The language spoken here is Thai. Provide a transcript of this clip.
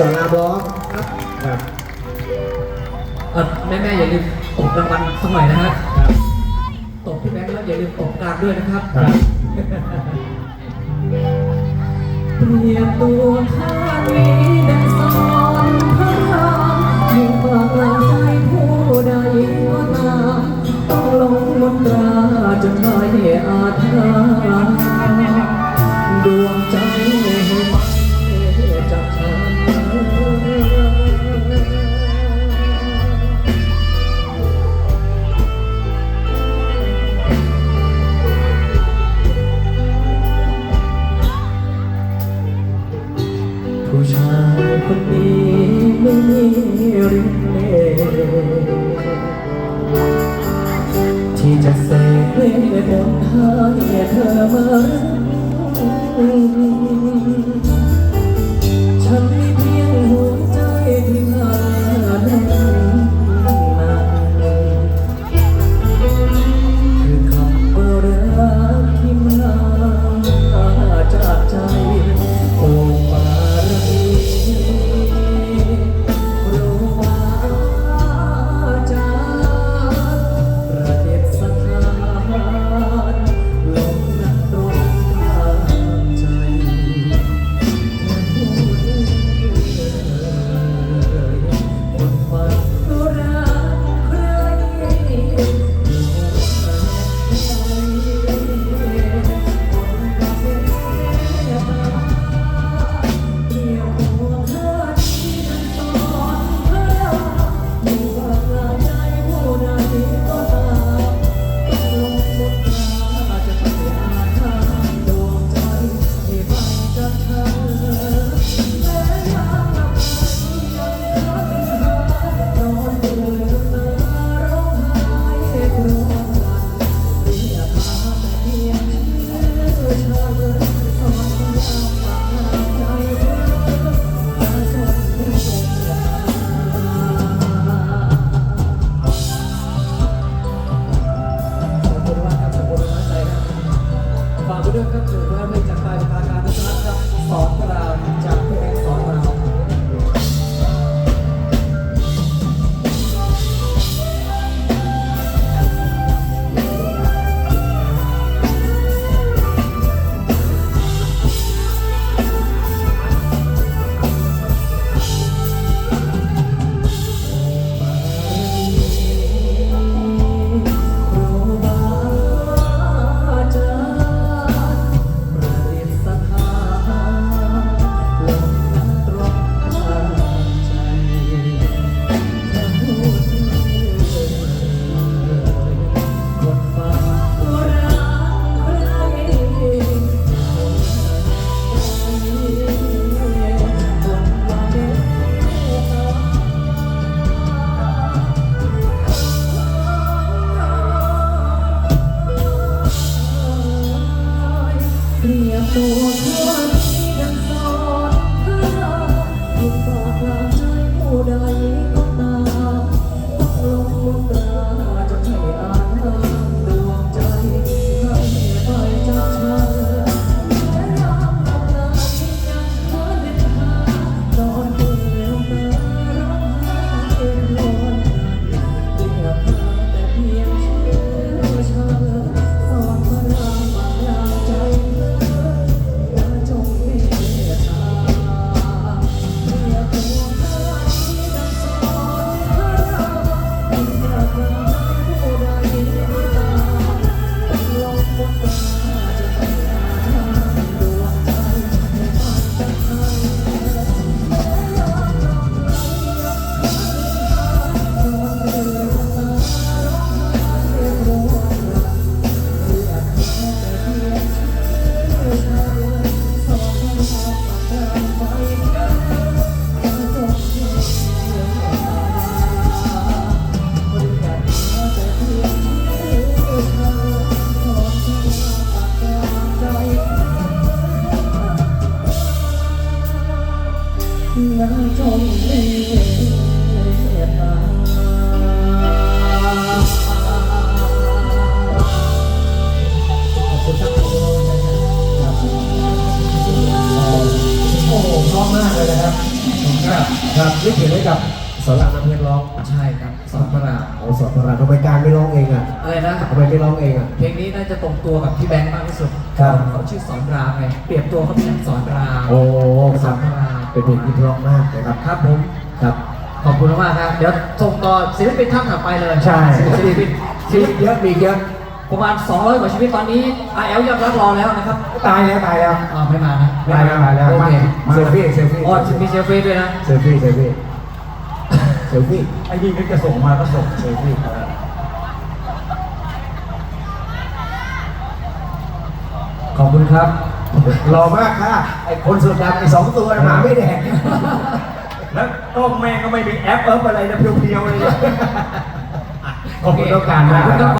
สาราบล็อกครับครับเออแม่แม่ๆอย่าลืมตบรางวัลสักหน่อยนะฮะครับตบพี่แบงค์แล้วอย่าลืมตบกลางด้วยนะครับครับเปรียบตัวข้านี้ดังสอนพระรามอยู่ฝากหลังใจผู้ใดก็ตามต้องลงมนตราจนไม่อาจหาดวงใจให้ไป ผู้ชายคนนี้ไม่มีริมเลที่จะเสกเพลงบนให้เธอมารัก ฝา คุณทั้งสองคนนะครับโอ้โหเพราะมากเลยนะครับครับครับนี่เขียนให้กับสอนรามน้ำเพชรร้องใช่ครับสอนพระรามเอาสอนรามทำไมการไม่ร้องเองอะอะไรนะทำไมไม่ร้องเองอะเพลงนี้น่าจะตรงตัวกับพี่แบงค์มากที่สุดครับเขาชื่อสอนรามไงเปรียบตัวเขาเป็นสอนรามโอ้คสอรันบพระราม เป็นเพลงที่เพราะมากนะครับครับผม ครับ ขอบคุณมากครับ เดี๋ยวส่งต่อศิลปินท่านต่อไปเลยใช่ ศิลปินศิชีลวิตปินเยอะมีเยอะประมาณ 200กว่าชีวิตตอนนี้ไอเอลยอดรักรอแล้วนะครับตายแล้วตายแล้วอ่าไม่มานะตายแล้วตายแล้วโอเคเซลฟี่เซลฟี่อ๋อมีเซลฟี่ด้วยนะเซลฟี่เซลฟี่เซลฟี่ไอ้นี่ก็จะส่งมาก็ส่งเซลฟี่ขอบคุณครับ รอมากค่ะ ไอ้คนสุดดำไอ้สองตัวหมาไม่แดกแล้วกล้องแม่งก็ไม่มีแอปเอิบอะไรนะเพียวๆเลย ขอบคุณต้องการขมาอบกคุณคครัรับบ